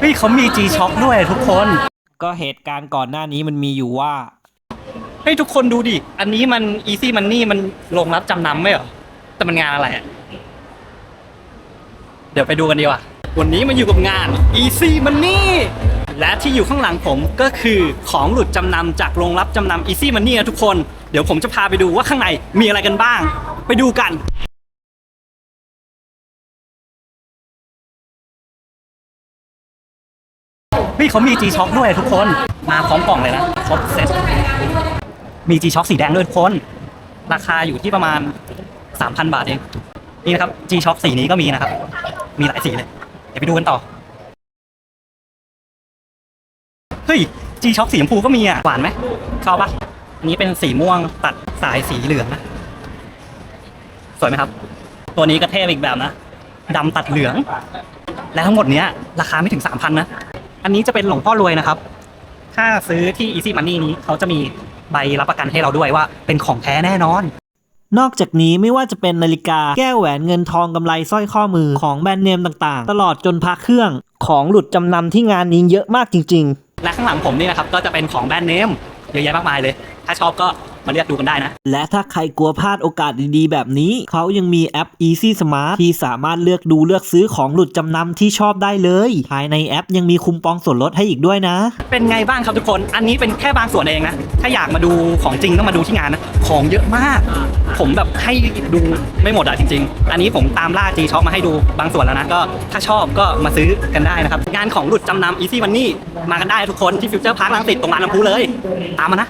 เฮ้ยเขามี G Shock ด้วยทุกคน ก็เหตุการณ์ก่อนหน้านี้มันมีอยู่ว่า เฮ้ยทุกคนดูดิ อันนี้มัน Easy Money มันลงรับจำนำไม่เหรอ แต่มันงานอะไรอะเดี๋ยวไปดูกันดีกว่า วันนี้มาอยู่กับงาน Easy Money และที่อยู่ข้างหลังผมก็คือของหลุดจำนำจากโรงรับจำนำ Easy Money นะทุกคน เดี๋ยวผมจะพาไปดูว่าข้างในมีอะไรกันบ้าง ไปดูกัน เฮ้ยเขามี G Shock ด้วยทุกคน มาพร้อมกล่องเลยนะครบเซ็ตมี G Shock สีแดงด้วยทุกคน ราคาอยู่ที่ประมาณ 3,000 บาทเอง นี่นะครับ G Shock สีนี้ก็มีนะครับ มีหลายสีเลย เดี๋ยวไปดูกันต่อ เฮ้ย G Shock สีชมพูก็มีอะ หวานไหมเข้าปะอันนี้เป็นสีม่วงตัดสายสีเหลืองนะ สวยไหมครับ ตัวนี้ก็เท่อีกแบบนะดำตัดเหลือง และทั้งหมดเนี้ย ราคาไม่ถึง 3,000นะ อันนี้จะเป็นหลวงพ่อรวยนะครับ ถ้าซื้อที่ Easy Money นี้เขาจะมีใบรับประกันให้เราด้วยว่าเป็นของแท้แน่นอน นอกจากนี้ไม่ว่าจะเป็นนาฬิกาแก้วแหวนเงินทองกำไรสร้อยข้อมือของแบรนด์เนมต่างๆ ตลอดจนพระเครื่องของหลุดจำนำที่งานนี้เยอะมากจริง ๆ และข้างหลังผมนี่นะครับก็จะเป็นของแบรนด์เนมเยอะแยะมากมายเลย ถ้าชอบก็ มาเรียกดูกันได้นะ และถ้าใครกลัวพลาดโอกาสดีๆ แบบนี้ เขายังมีแอป Easy Smart ที่สามารถเลือกดูเลือกซื้อของหลุดจำนำที่ชอบได้เลย ภายในแอปยังมีคุมปองส่วนลดให้อีกด้วยนะ เป็นไงบ้างครับทุกคน อันนี้เป็นแค่บางส่วนเองนะ ถ้าอยากมาดูของจริงต้องมาดูที่งานนะ ของเยอะมาก ผมแบบให้ดูไม่หมดอะจริง ๆ อันนี้ผมตามล่า G Shock มาให้ดูบางส่วนแล้วนะ ก็ถ้าชอบก็มาซื้อกันได้นะครับ งานของหลุดจำนำ Easy Money มากันได้ทุกคนที่ฟิวเจอร์พาร์คลังสิตตรงลานลำพูเลย ตามมานะ